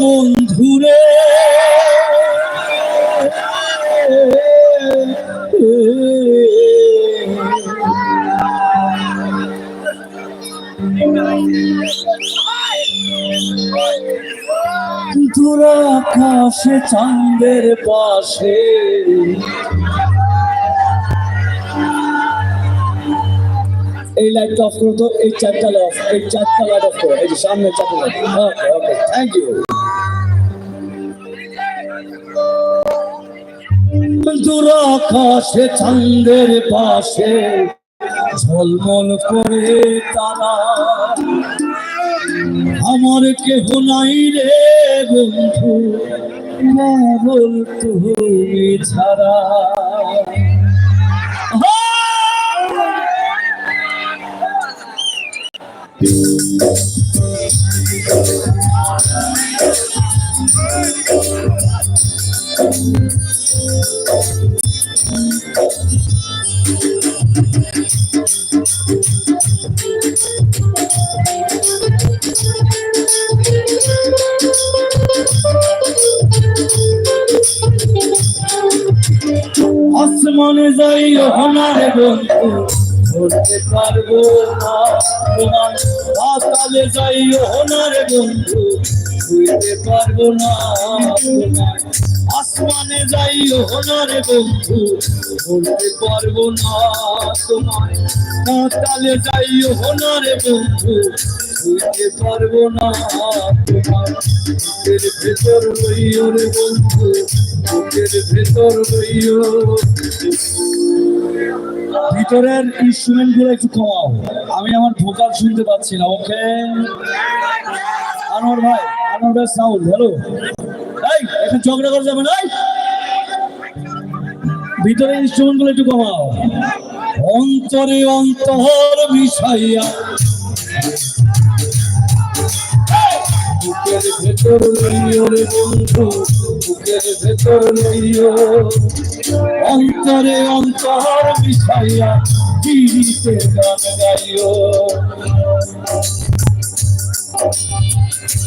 বন্ধুরে তোরা আকাশে চাঁদের পাশে। এই লাইটটা অফ করো তো, এই চারটা লাইট অফ এই চারটা লাইট অফ করো। এই যে সামনে চারটা light okay okay thank you তোরা আকাশে চাঁদের পাশে ঝলমল করে তারা। আমার কেহ নাই রে বন্ধু তুমি ছাড়া। আসমানে যাই ওনার বন্ধু ধরতে পারব না তোমার। পাতালে যাই ওনার বন্ধু ধরতে পারব না আসমানে যাই ওনার বন্ধু ধরতে পারব না তোমার পাতালে যাই ওনার বন্ধু ধরতে পারব না তোমার বুকের ভেতর লইও রে বন্ধু, বুকের ভেতর লইও ভিতরের ইনস্ট্রুমেন্টগুলো একটু কমাও। আমি আমার ভোকাল শুনতে পাচ্ছি না ওকে আনোয়ার ভাই। ভাই সাউন্ড হ্যালো এই এখন ঝগড়া করা যাবে না এই? ভিতরের ইনস্ট্রুমেন্টগুলো একটু কমাও। অন্তরে অন্তর মিশাইয়া। বুকের ভেতর লইও রে বন্ধু, বুকের ভেতর লইও। অন্তরে অন্তর মিশাইয়া পিড়িতে গান গাইও।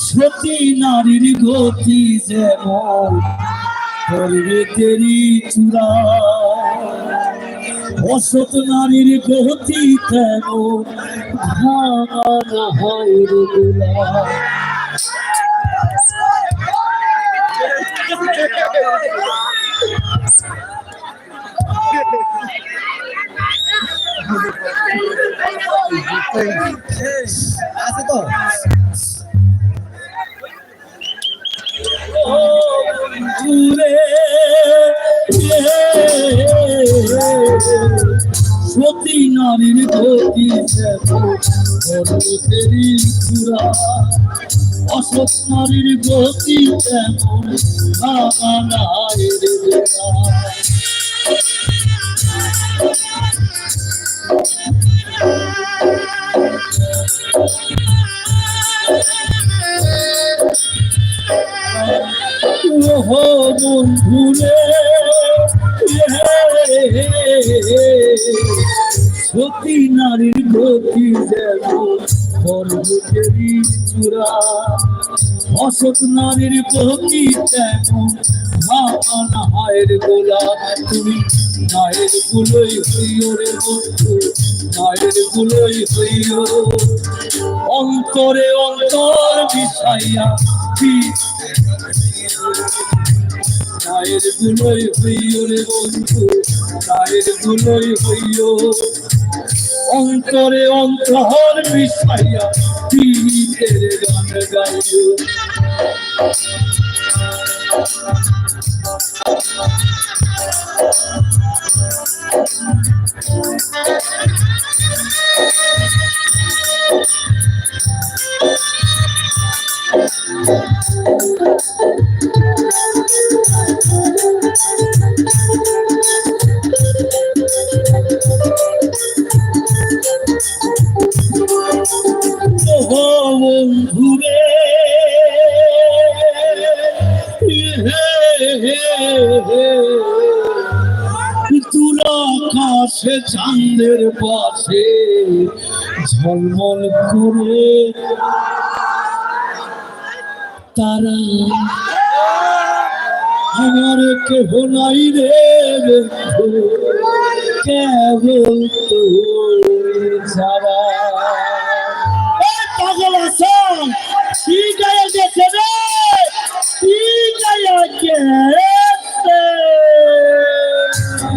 সতী নারীর গতি যেমন পর্বতেরই চূড়া অসত নারীর গতি তেমন রে গোলা। আছে তো সতী নারীর গতি পর্বতেরই চূড়া অসৎ নারীর গতি তেমন ভাঙায় রে গোলা। বন্ধুরে সতী নারীর গতি যেন পর্বতেরই চূড়া। অসৎ নারীর গতি তেমন ভাঙা হায়ের গোলা। তুমি নায়ের গুলোই হইও রে বন্ধু, নায়ের গুলোই হইও। অন্তরে অন্তর বিষাইয়া নায়ের গুলোই হইও রে বন্ধু নায়ের গুলোই হইও অন্তরে অন্তর মিশাইয়া পীড়িতের গান গাইও। ওহো কাছে চাঁদের পাশে, ঝলমল করে তারা। আমার কেহ নাই রে কেবল পাগল আসাম, কি গায়ে কি গায়ে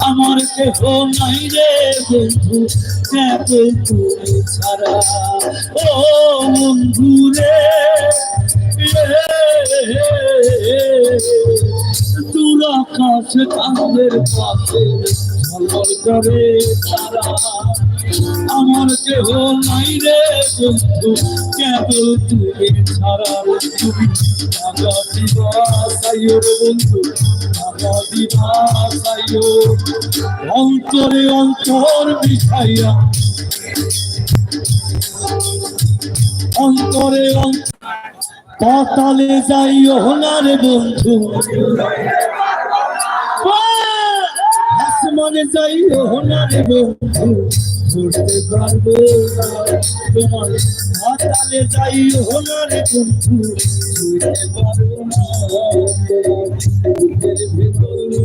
আমার কেহ নাই রে বন্ধু ছাড়া। ও বন্ধু রে, দূর আকাশ কাঁধের পাশে ঝলমল করে তারা। আমার কেহ নাই রে বন্ধু, কেবল তুমি ছাড়া তুমি আগা বন্ধু অন্তরে অন্তর মিশাইয়া অন্তরে পাতালে যাইও রে বন্ধু। আসমানে যাইও রে বন্ধু। ধরতে পারব তোমার পাতালে যাইও না রে বন্ধু ধরতে পারব না। তোমার ভেতরে